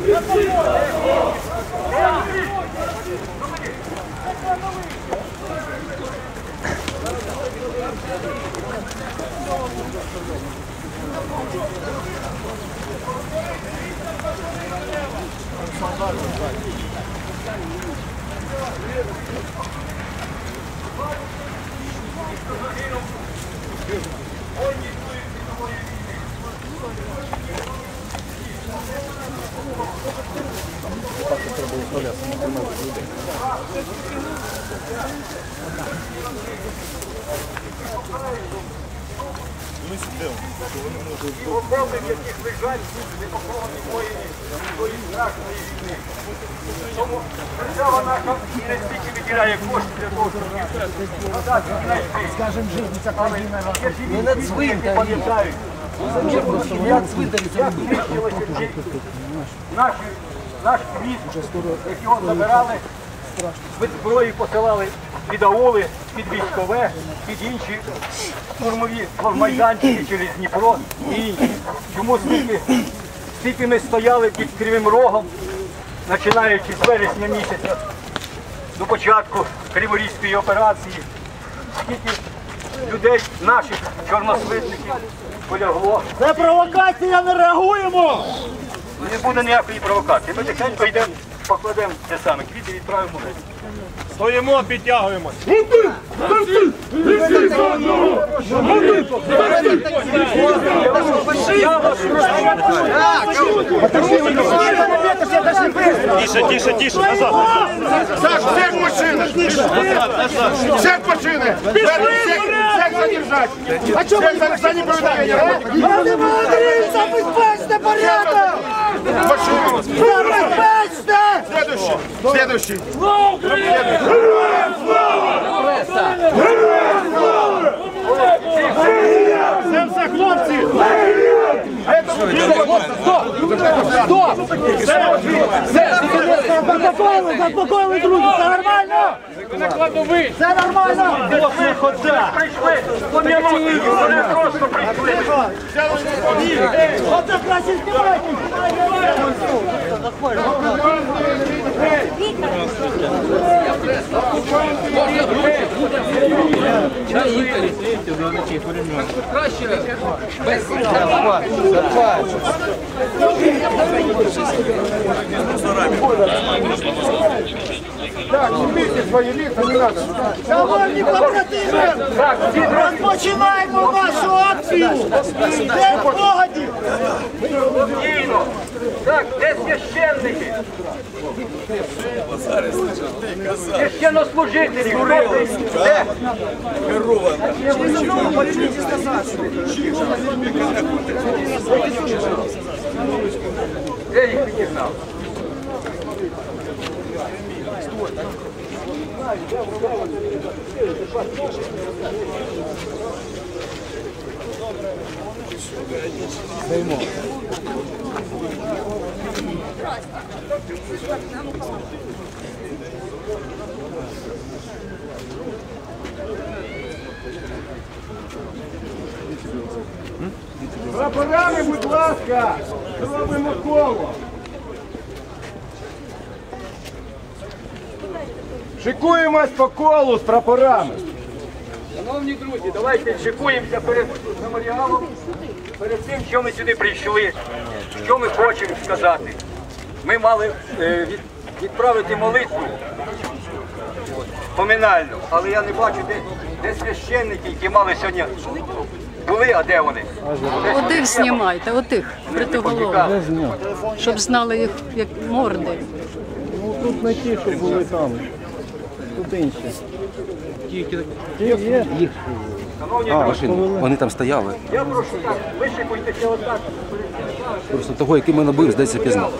Let's go! В яких лежать люди, не поховані воїни тої страшної війни. Тому держава наша не стільки виділяє кошти для того, щоб надати знайти. Скажем, жизнь ця країна. живі люди, які пам'ятають, як знищилося наші, наш міст, як його забирали, від зброї посилали під аули, під військове, під інші штурмові майданчики через Дніпро і інші. Чому стільки, стільки ми стояли під Кривим Рогом, починаючи з вересня місяця до початку Криворізької операції, скільки людей, наших чорнослитників полягло. Це провокація, не реагуємо! Не буде ніякої провокації. Ми тихенько йдемо, покладемо те саме квіти і відправимо вниз. Стоїмо, підтягуємось. Тише, тише, тише, назад. Саш, всех машин! Всех машины! Всех, всех задержать! А что вы за, неповиновение? Володимир Андрійович, забезпечте порядок! Машину! Следующий! Следующий! Следующий! Це все хлопці! Заспокоїли, заспокоїли, друзі, це нормально! Це нормально! Прийшли, пом'янути їх, вони просто прийшли. Оце краще знімайте! Так, снимите свои лица, не надо! Шановні побратими! Розпочинаємо нашу акцію! День! Спокійно. Так, де священники? Священнослужителі? Де? Де їх підігнав? Прапорами, будь ласка! Зробимо коло! Шикуємось по колу з прапорами! Шановні друзі, давайте шикуємося перед меморіалом, перед тим, що ми сюди прийшли, що ми хочемо сказати. Ми мали е, від- відправити молитву от, поминальну, але я не бачу, де, де священники, які мали сьогодні були, а де вони? Отих знімайте, отих притоголових, щоб знали їх як морди. Тут не ті, що були там. А, машини. Вони там стояли. я прошу так, вище вишикуйтеся отак. Просто того, який мене бив, здається, пізнав.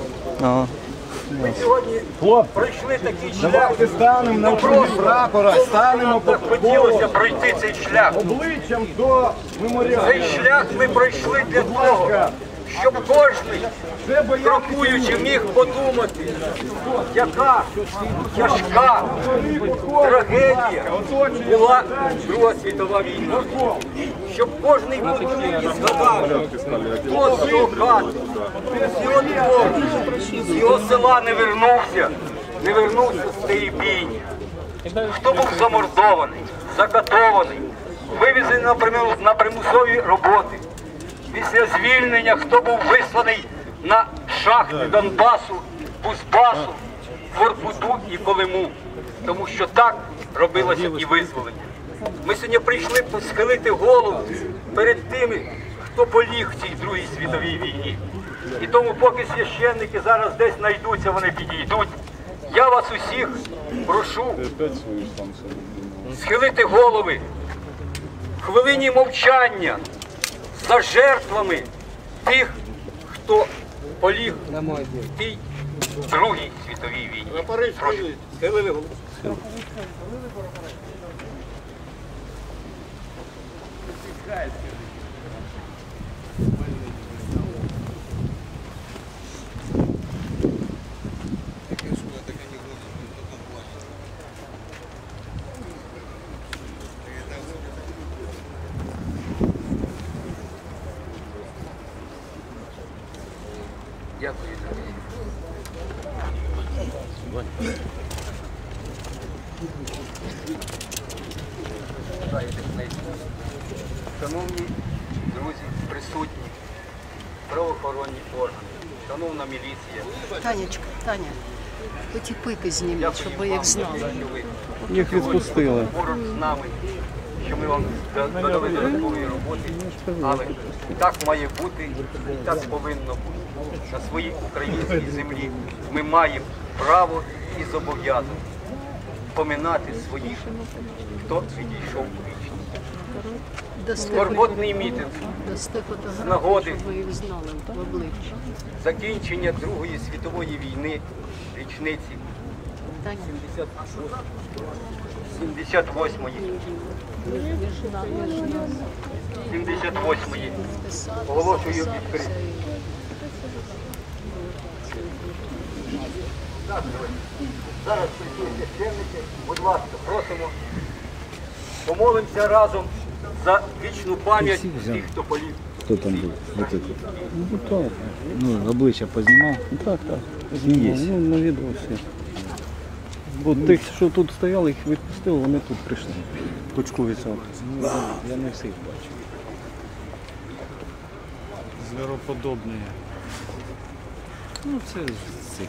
Ми сьогодні пройшли такий шлях. Давайте станемо на чолі прапора, станемо по хотілося пройти цей шлях. обличчям до меморіалу. Цей шлях ми пройшли для того, щоб кожен, крокуючи, міг подумати, яка тяжка трагедія була Друга світова війна. Щоб кожен будь згадав, хто з його хати, з його двору, з його села не вернувся, не вернувся з цієї бійні. Хто був замордований, закатований, вивезений на примусові роботи. Після звільнення хто був висланий на шахти Донбасу, Бузбасу, Воркуту і Колиму. Тому що так робилося і визволення. Ми сьогодні прийшли схилити голову перед тими, хто поліг в цій Другій світовій війні. І тому, поки священники зараз десь знайдуться, вони підійдуть. Я вас усіх прошу схилити голови в хвилині мовчання за жертвами тих, хто поліг в тій Другій світовій війні. Прошу, схилили голову. Шановні друзі, присутні, правоохоронні органи, шановна міліція, Танечка, Таня, оті пики зніміть, щоб ви їх знали. Їх відпустили. поруч з нами, що ми вам додали додаткової роботи, але так має бути і так повинно бути. На своїй українській землі ми маємо право і зобов'язання поминати своїх, хто відійшов у вічність. Скорботний мітинг фотографії, нагоди. закінчення Другої світової війни річниці 78-ї 78-ї оголошую відкритою. Так. Зараз прийшли священники, будь ласка, просимо. Помолимося разом за вічну пам'ять тих, хто поліг. Хто там був? Вот это. Ну так. Ну, обличчя познімав. Ну, Так, так. Є. Ну, на відео всі. Бо тих, що тут стояли, їх відпустили, вони тут прийшли. Точкові цього. Ну, я не всіх бачив. Звероподобне. Ну, це з цих.